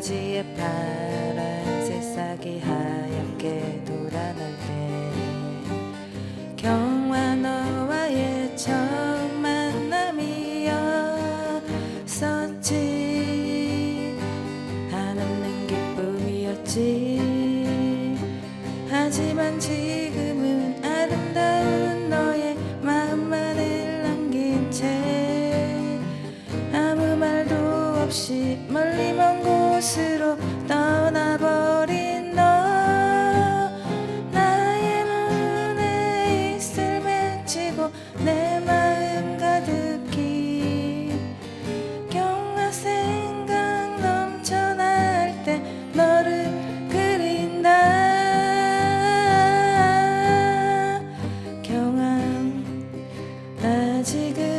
바지에 파란 새싹이 하얗게 돌아날 때 경화 너와의 처음 만남이었었지. 한없는 기쁨이었지. 하지만 지금은 아름다운 너의 마음만을 남긴 채 아무 말도 없이 멀리 먼 곳 곳으로 떠나버린 너. 나의 눈에 있을 맺히고 내 마음 가득히 경화 생각 넘쳐날 때 너를 그린다. 경화 나 지금